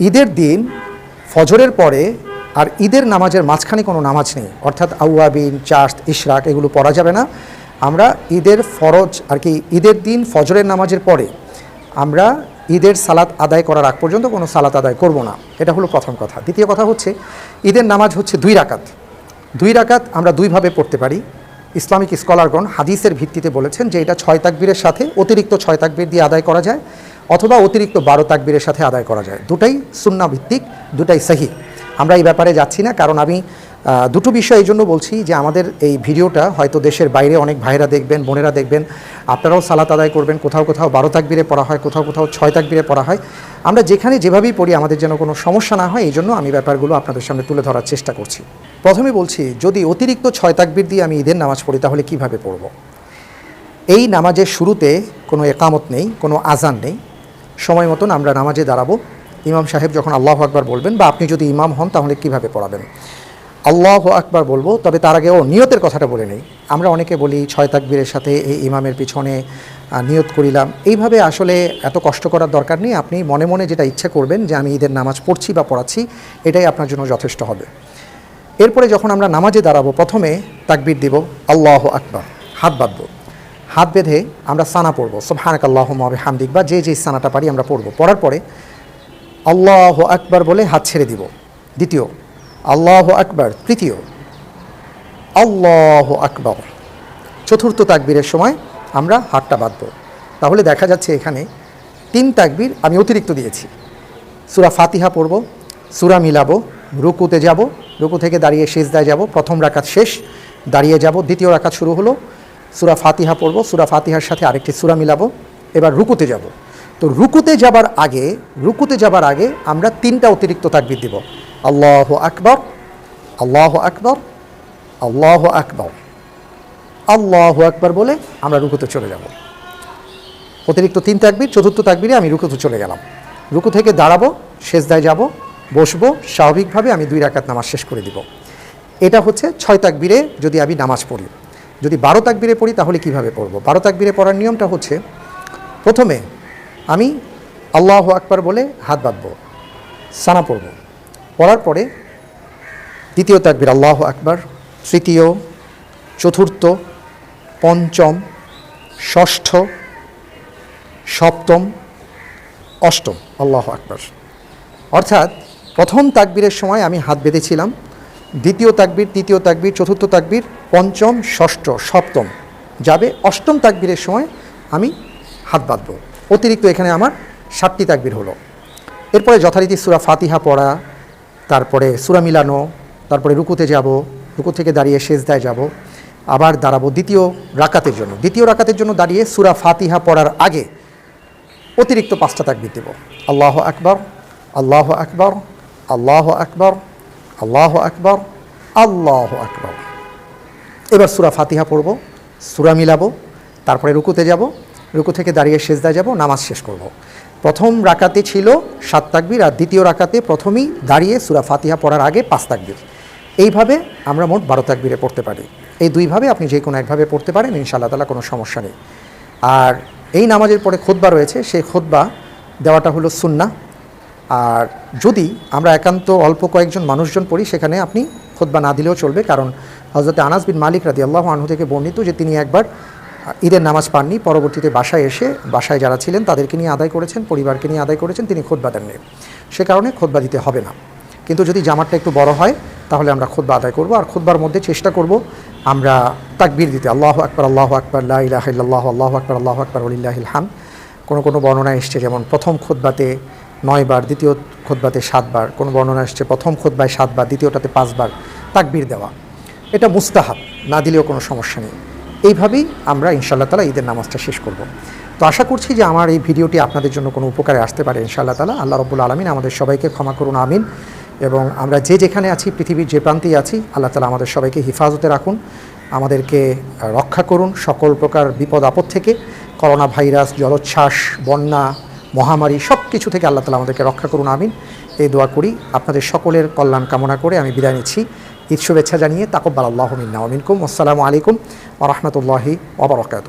ঈদের দিন, ফজরের পরে আর ঈদের নামাজের মাঝখানে কোনো নামাজ নেই। অর্থাৎ আউয়াবিন চাস্ত ইশরাক এগুলো পড়া যাবে না। আমরা ঈদের ফরজ আর কি ঈদের দিন ফজরের নামাজের পরে আমরা ঈদের সালাত আদায় করার আগ পর্যন্ত কোনো সালাত আদায় করব না। এটা হলো প্রথম কথা। দ্বিতীয় কথা হচ্ছে, ঈদের নামাজ হচ্ছে দুই রাকাত। দুই রাকাত আমরা দুইভাবে পড়তে পারি। ইসলামিক স্কলারগণ হাদিসের ভিত্তিতে বলেছেন যে এটা ছয় তাকবীরের সাথে অতিরিক্ত ছয় তাকবীর দিয়ে আদায় করা যায়। অথবা অতিরিক্ত বারো তাকবীরের সাথে আদায় করা যায়। দুটাই সুন্না ভিত্তিক দুটাই সহি। আমরা এই ব্যাপারে যাচ্ছি না, কারণ আমি দুটো বিষয় এই জন্য বলছি যে আমাদের এই ভিডিওটা হয়তো দেশের বাইরে অনেক ভাইরা দেখবেন, বোনেরা দেখবেন, আপনারাও সালাত আদায় করবেন, কোথাও কোথাও বারো তাকবীরে পড়া হয়, কোথাও কোথাও ছয় তাকবীরে পড়া হয়। আমরা যেখানে যেভাবেই পড়ি, আমাদের যেন কোনো সমস্যা না হয়, এই জন্য আমি ব্যাপারগুলো আপনাদের সামনে তুলে ধরার চেষ্টা করছি। প্রথমে বলছি, যদি অতিরিক্ত ছয় তাকবীর দিয়ে আমি ঈদের নামাজ পড়ি, তাহলে কীভাবে পড়ব? এই নামাজের শুরুতে কোনো একামত নেই, কোনো আজান নেই সময় মতন আমরা নামাজে দাঁড়াবো। ইমাম সাহেব যখন আল্লাহ আকবার বলবেন, বা আপনি যদি ইমাম হন, তাহলে কীভাবে পড়াবেন? আল্লাহ আকবার বলব, তবে তার আগে ও নিয়তের কথাটা বলে নেই। আমরা অনেকে বলি, ছয় তাকবীরের সাথে এই ইমামের পিছনে নিয়ত করিলাম। এইভাবে আসলে এত কষ্ট করার দরকার নেই। আপনি মনে মনে যেটা ইচ্ছে করবেন যে, আমি ঈদের নামাজ পড়ছি বা পড়াচ্ছি, এটাই আপনার জন্য যথেষ্ট হবে। এরপরে যখন আমরা নামাজে দাঁড়াবো, প্রথমে তাকবির দিব, আল্লাহ আকবার। হাত বাঁধবো। হাত বেঁধে আমরা সানা পড়ব। সব হানাক আল্লাহ মবে হামদিক বা যে যে সানাটা পারি আমরা পড়ব। পড়ার পরে আল্লাহ আকবার বলে হাত ছেড়ে দিব। দ্বিতীয়, আল্লাহ আকবার। তৃতীয়, আল্লাহ আকবর। চতুর্থ তাকবীরের সময় আমরা হাতটা বাঁধবো। তাহলে দেখা যাচ্ছে এখানে তিন তাকবীর আমি অতিরিক্ত দিয়েছি। সুরা ফাতিহা পড়ব, সুরা মিলাবো, রুকুতে যাব, রুকু থেকে দাঁড়িয়ে শেষ দায় যাব, প্রথম রাকাত শেষ, দাঁড়িয়ে যাব, দ্বিতীয় রাকাত শুরু হলো সুরা ফাতিহা পড়ব, সুরা ফাতিহার সাথে আরেকটি সুরা মিলাবো। এবার রুকুতে যাব। তো রুকুতে যাবার আগে, রুকুতে যাবার আগে আমরা তিনটা অতিরিক্ত তাকবির দিব। আল্লাহ আকবর আল্লাহ আকবর আল্লাহ আকবর। আল্লাহ আকবর বলে আমরা রুকুতে চলে যাব। অতিরিক্ত তিন তাকবির, চতুর্থ তাকবিরে আমি রুকুতে চলে গেলাম। রুকু থেকে দাঁড়াবো শেষদায় যাব, বসবো, স্বাভাবিকভাবে আমি দুই রাকাত নামাজ শেষ করে দিব। এটা হচ্ছে ছয় তাকবিরে যদি আমি নামাজ পড়ি। যদি বারো তাকবিরে পড়ি, তাহলে কীভাবে পড়ব? বারো তাকবিরে পড়ার নিয়মটা হচ্ছে, প্রথমে আমি আল্লাহ আকবার বলে হাত বাঁধবো, সানা পড়ব। পড়ার পরে দ্বিতীয় তাকবির, আল্লাহ আকবার, তৃতীয়, চতুর্থ, পঞ্চম, ষষ্ঠ, সপ্তম, অষ্টম, আল্লাহ আকবার। অর্থাৎ প্রথম তাকবীরের সময় আমি হাত বেঁধেছিলাম, দ্বিতীয় তাকবীর, তৃতীয় তাকবীর, চতুর্থ তাকবীর পঞ্চম, ষষ্ঠ, সপ্তম। যাবে অষ্টম তাকবীরের সময় আমি হাত বাঁধব। অতিরিক্ত এখানে আমার সাতটি তাকবীর হলো। এরপরে যথারীতি সুরা ফাতিহা পড়া, তারপরে সুরা মিলানো, তারপরে রুকুতে যাব, রুকু থেকে দাঁড়িয়ে শেষদায় যাব। আবার দাঁড়াবো দ্বিতীয় রাকাতের জন্য। দ্বিতীয় রাকাতের জন্য দাঁড়িয়ে সুরা ফাতিহা পড়ার আগে অতিরিক্ত পাঁচটা তাকবির দেব। আল্লাহ আকবর আল্লাহ আকবর আল্লাহ আকবর আল্লাহ আকবর আল্লাহ আকবর। এবার সুরা ফাতিহা পড়ব, সুরা মিলাবো, তারপরে রুকুতে যাব, রুকু থেকে দাঁড়িয়ে সেজদা যাব, নামাজ শেষ করব। প্রথম রাকাতে ছিল সাত তাকবির আর দ্বিতীয় রাকাতে প্রথমেই দাঁড়িয়ে সুরা ফাতিহা পড়ার আগে পাঁচ তাকবির। এইভাবে আমরা মোট বারো তাকবিরে পড়তে পারি। এই দুইভাবে আপনি যে কোনো একভাবে পড়তে পারেন, ইনশাআল্লাহ তালা কোনো সমস্যা নেই। আর এই নামাজের পরে খোদবা রয়েছে, সেই খোদবা দেওয়াটা হলো সুন্না আর যদি আমরা একান্ত অল্প কয়েকজন মানুষজন পড়ি, সেখানে আপনি খোদবা না দিলেও চলবে, কারণ হজরত আনাস বিন মালিক রাদি আল্লাহ আনহু থেকে বর্ণিত যে তিনি একবার ঈদের নামাজ পাননি, পরবর্তীতে বাসায় এসে বাসায় যারা ছিলেন তাদেরকে নিয়ে আদায় করেছেন, পরিবারকে নিয়ে আদায় করেছেন, তিনি খোদবা দেননি। সে কারণে খোদবা দিতে হবে না। কিন্তু যদি জামারটা একটু বড় হয়, তাহলে আমরা খুদ্া আদায় করব। আর খুদ্বার মধ্যে চেষ্টা করব আমরা তাকবির দিতে। আল্লাহ আকবর আল্লাহ আকবর লাহ আল্লাহ আকবর আল্লাহ আকবর আলিল্লাহিল হাম কোনো কোনো বর্ণনা এসছে, যেমন প্রথম খুদ্বাতে নয়বার, দ্বিতীয় খুদ্বাতে সাতবার। কোনো বর্ণনা এসছে, প্রথম খুদ্বায় সাতবার, দ্বিতীয়টাতে পাঁচবার তাকবির দেওয়া। এটা মুস্তাহাব, না দিলেও কোনো সমস্যা নেই। এইভাবেই আমরা ইনশাআল্লাহ তালা ঈদের নামাজটা শেষ করব। তো আশা করছি যে আমার এই ভিডিওটি আপনাদের জন্য কোনো উপকারে আসতে পারে ইনশাআল্লাহ তালা আল্লাহ রব্বুল আলমিন আমাদের সবাইকে ক্ষমা করুন, আমিন। এবং আমরা যে যেখানে আছি, পৃথিবীর যে প্রান্তেই আছি, আল্লাহ তালা আমাদের সবাইকে হেফাজতে রাখুন, আমাদেরকে রক্ষা করুন সকল প্রকার বিপদ, আপদ থেকে। করোনা ভাইরাস, জলোচ্ছ্বাস, বন্যা, মহামারী সব কিছু থেকে আল্লাহ তালা আমাদেরকে রক্ষা করুন, আমিন। এই দোয়া করি আপনাদের সকলের কল্যাণ কামনা করে আমি বিদায় নিচ্ছি। ঈদ শুভেচ্ছা জানিয়ে তাকব্বাল আল্লাহ মিন্না আমিনকুম আসসালামু আলাইকুম ওরহমতুল্লাহি ওবরকাত